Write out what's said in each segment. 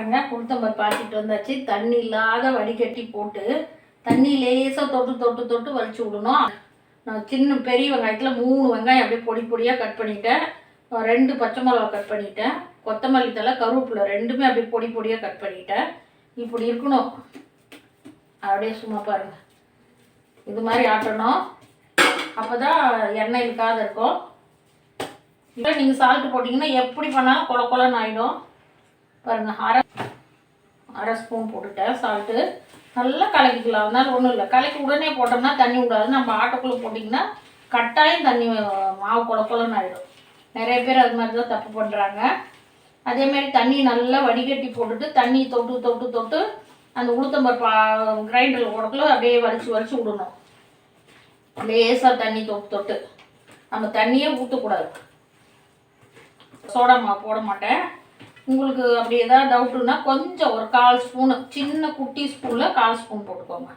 பாருங்கள் உளுத்தம்பருப்பு ஆட்டிட்டு வந்தாச்சு. தண்ணி இல்லாத வடிகட்டி போட்டு தண்ணி லேசாக தொட்டு தொட்டு தொட்டு வலிச்சு விடணும். நான் சின்ன பெரிய வெங்காயத்தில் மூணு வெங்காயம் அப்படியே பொடி பொடியாக கட் பண்ணிட்டேன். ரெண்டு பச்சை மிளகா கட் பண்ணிட்டேன். கொத்தமல்லி தழை கருவேப்பிலை ரெண்டுமே அப்படியே பொடி பொடியாக கட் பண்ணிட்டேன். இப்படி இருக்கணும். அப்படியே சும்மா பாருங்க. இது மாதிரி ஆட்டணும். அப்போ தான் எண்ணெய் இருக்காது இருக்கும். இப்போ நீங்கள் சால்ட்டு போட்டிங்கன்னா எப்படி பண்ணாலும் கொல கொலன்னு ஆகிடும் பாருங்க அரை அரை ஸ்பூன் போட்டுட்டேன். சால்ட்டு நல்லா கலக்கிக்கலாம். அதனால ஒன்றும் இல்லை. கலக்கி உடனே போட்டோம்னா தண்ணி விடாது. நம்ம ஆட்டோக்குள்ளே போட்டிங்கன்னா கட்டாயம் தண்ணி மாவு குழப்பலன்னு ஆகிடும் நிறைய பேர் அது மாதிரி தான் தப்பு பண்ணுறாங்க அதேமாரி தண்ணி நல்லா வடிகட்டி போட்டுட்டு தண்ணி தொட்டு தொட்டு தொட்டு அந்த உளுத்தம்பருப்பு கிரைண்டரில் போடக்குள்ள அப்படியே வலிச்சு வலிச்சு விடணும். லேசாக தண்ணி தொட்டு தொட்டு. நம்ம தண்ணியே ஊற்றக்கூடாது சோடா மாவு போட மாட்டேன். உங்களுக்கு அப்படி ஏதாவது டவுட்டுன்னா கொஞ்சம் ஒரு கால் ஸ்பூனு சின்ன குட்டி ஸ்பூனில் கால் ஸ்பூன் போட்டுக்கோங்க.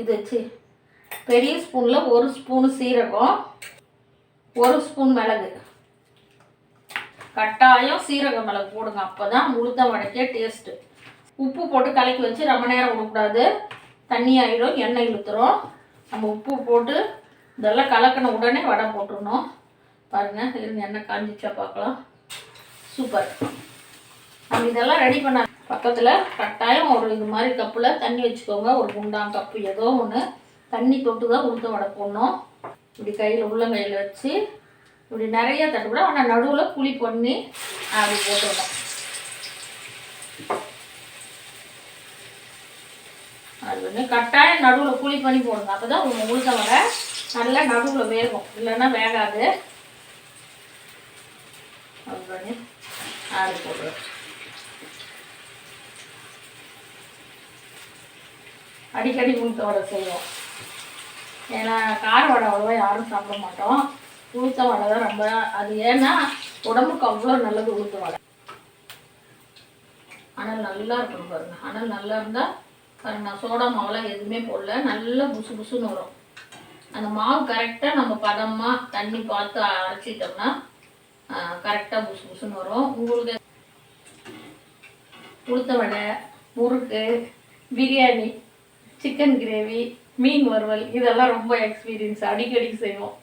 இது வச்சு பெரிய ஸ்பூனில் ஒரு ஸ்பூனு சீரகம் ஒரு ஸ்பூன் மிளகு. கட்டாயம் சீரக மிளகு போடுங்க அப்போ தான் முழுத்த வடைக்கே டேஸ்ட்டு உப்பு போட்டு கலக்கி வச்சு ரொம்ப நேரம் விடக்கூடாது. தண்ணி ஆகிடும் எண்ணெய் இழுத்துரும். நம்ம உப்பு போட்டு இதெல்லாம் கலக்கின உடனே வடை போட்டுடணும் பாருங்கள் இருந்து எண்ணெய் காஞ்சிச்சா பார்க்கலாம் சூப்பர். நம்ம இதெல்லாம் ரெடி பண்ண பக்கத்தில் கட்டாயம் ஒரு இது மாதிரி கப்பில் தண்ணி வச்சுக்கோங்க. ஒரு குண்டான் கப்பு ஏதோ ஒன்று தண்ணி தொட்டு தான் உளுத்த வடை போடணும். இப்படி கையில் உள்ளங்கையில் வச்சு இப்படி நிறைய தட்டுக்கூட ஆனால் நடுவில் புளி பண்ணி அப்படி போட்டுடணும். அது வந்து கட்டாயம் நடுவில் புளி பண்ணி போடுங்க அப்போ தான் உங்கள் உளுத்த வடை நல்லா நடுவில் வேகும். இல்லைன்னா வேகாது. அது பண்ணி ஆடி போடுறோம். அடிக்கடி உளுத்த வடை செய்வோம். ஏன்னா கார வடை அவ்வளோவா யாரும் சாப்பிட மாட்டோம். உளுத்த வடை தான் ரொம்ப அது ஏன்னா உடம்புக்கு அவ்வளோ நல்லது உளுத்த வடை. அனல் நல்லா இருக்கணும் பாருங்க. அனல் நல்லா இருந்தால் பாருங்க நான் சோடா மாவுலாம் எதுவுமே போடல. நல்லா புசு புசுன்னு வரும். அந்த மாவு கரெக்டாக நம்ம பதமாக தண்ணி பார்த்து அரைச்சிட்டோம்னா கரெக்டாக புசு புசுன்னு வரும். உங்களுக்கு உளுத்த வடை முறுக்கு பிரியாணி சிக்கன் கிரேவி மீன் வறுவல் இதெல்லாம் ரொம்ப எக்ஸ்பீரியன்ஸ் அடிக்கடி செய்வோம்.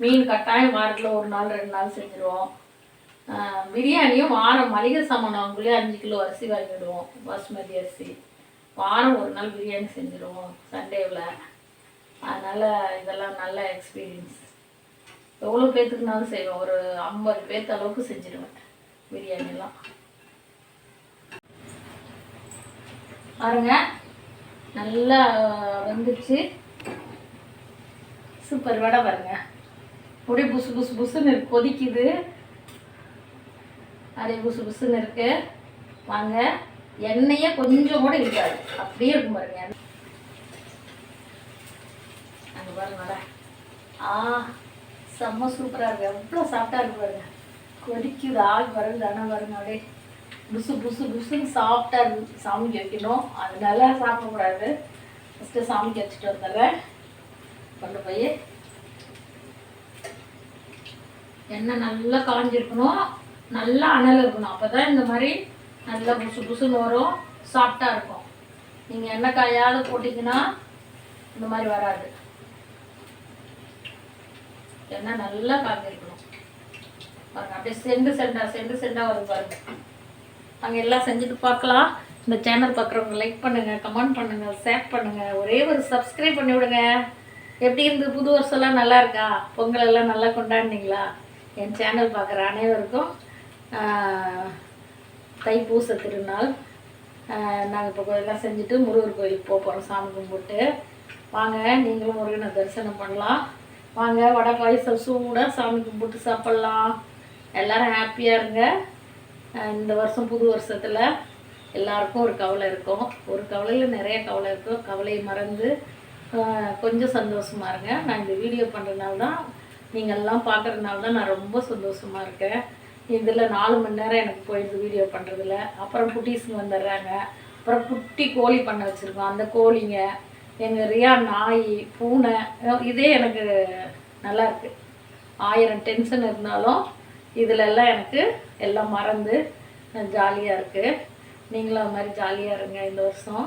மீன் கட்டாயம் வாரத்தில் ஒரு நாள் ரெண்டு நாள் செஞ்சுருவோம். பிரியாணியும் வாரம் மளிகை சாமான் அவங்களே அஞ்சு கிலோ அரிசி வாங்கிடுவோம். பாஸ்மதி அரிசி. வாரம் ஒரு நாள் பிரியாணி செஞ்சுருவோம் சண்டேவில். அதனால் இதெல்லாம் நல்ல எக்ஸ்பீரியன்ஸ் எவ்வளோ பேர்த்துக்குனாலும் செய்வோம் ஒரு ஐம்பது பேர்த்து அளவுக்கு செஞ்சுருவேன். பிரியாணிலாம் பாருங்க. நல்லா வந்துச்சு சூப்பர் வடை பாருங்க. அப்படியே புசு புசு புசுன்னு இருக்கு. கொதிக்குது. அப்படியே புசு புசுன்னு இருக்கு. வாங்க. எண்ணெயே கொஞ்சம் கூட இருக்காது. அப்படியே இருக்கும் பாருங்க. அங்கே பாருங்க ஆ செம்ம சூப்பராக இருக்கு. எவ்வளோ சாஃப்டாக இருக்கு பாருங்க. கொதிக்குது ஆள் பாருங்க தானே வருங்க அப்படியே புசு புசு புசுன்னு சாஃப்டாக இருக்கு. சாமிக்கு வைக்கணும் அதனால சாப்பிடக்கூடாது ஃபஸ்ட்டு சாமிக்கு வச்சுட்டு வந்துடுறேன். கொண்டு போய் எண்ணெய் நல்லா காஞ்சிருக்கணும். நல்லா அனல் இருக்கணும். அப்போ தான் இந்த மாதிரி நல்லா புசு புசுன்னு வரும். சாஃப்டாக இருக்கும். நீங்கள் எண்ணெய் காயாவது போட்டிங்கன்னா இந்த மாதிரி வராது. எண்ணெய் நல்லா காஞ்சிருக்கணும் பாருங்க அப்படியே செண்டு செண்டா செண்டு செண்டா வரும் பாருங்க. நாங்கள் எல்லாம் செஞ்சுட்டு பார்க்கலாம். இந்த சேனல் பார்க்குறவங்க லைக் பண்ணுங்கள் கமெண்ட் பண்ணுங்கள் ஷேர் பண்ணுங்கள் ஒரே ஒரு சப்ஸ்கிரைப் பண்ணி விடுங்க. எப்படி இருந்து புது வருஷம்லாம் நல்லா இருக்கா? பொங்கல் எல்லாம் நல்லா கொண்டாடினீங்களா? என் சேனல் பார்க்குற அனைவருக்கும் தைப்பூச திருநாள். நாங்கள் இப்போ எல்லாம் செஞ்சுட்டு முருகர் கோயிலுக்கு போக போகிறோம் சாமி கும்பிட்டு. வாங்க நீங்களும் முருகனை தரிசனம் பண்ணலாம். வாங்க வடை சூடாக சாமி கும்பிட்டு சாப்பிட்லாம். எல்லாரும் ஹாப்பியாக இருங்க. இந்த வருஷம் புது வருஷத்தில் எல்லாருக்கும் ஒரு கவலை இருக்கும். ஒரு கவலையில் நிறைய கவலை இருக்கும். கவலையை மறந்து கொஞ்சம் சந்தோஷமாக இருங்க. நான் இந்த வீடியோ பண்ணுறதுனால தான் நீங்கள் பார்க்குறதுனால தான் நான் ரொம்ப சந்தோஷமாக இருக்கேன். இதில் நாலு மணி நேரம் எனக்கு போயிடுது வீடியோ பண்ணுறதுல அப்புறம் குட்டீஸுங்க வந்துடுறாங்க. அப்புறம் குட்டி கோழி பண்ண வச்சுருக்கோம். அந்த கோழிங்க எங்கள் ரியா நாய் பூனை இதே எனக்கு நல்லா இருக்கு. ஆயிரம் டென்ஷன் இருந்தாலும் இதுல எல்லாம் எனக்கு எல்லாம் மறந்து ஜாலியாக இருக்குது நீங்களும் அது மாதிரி ஜாலியாக இருங்க இந்த வருஷம்.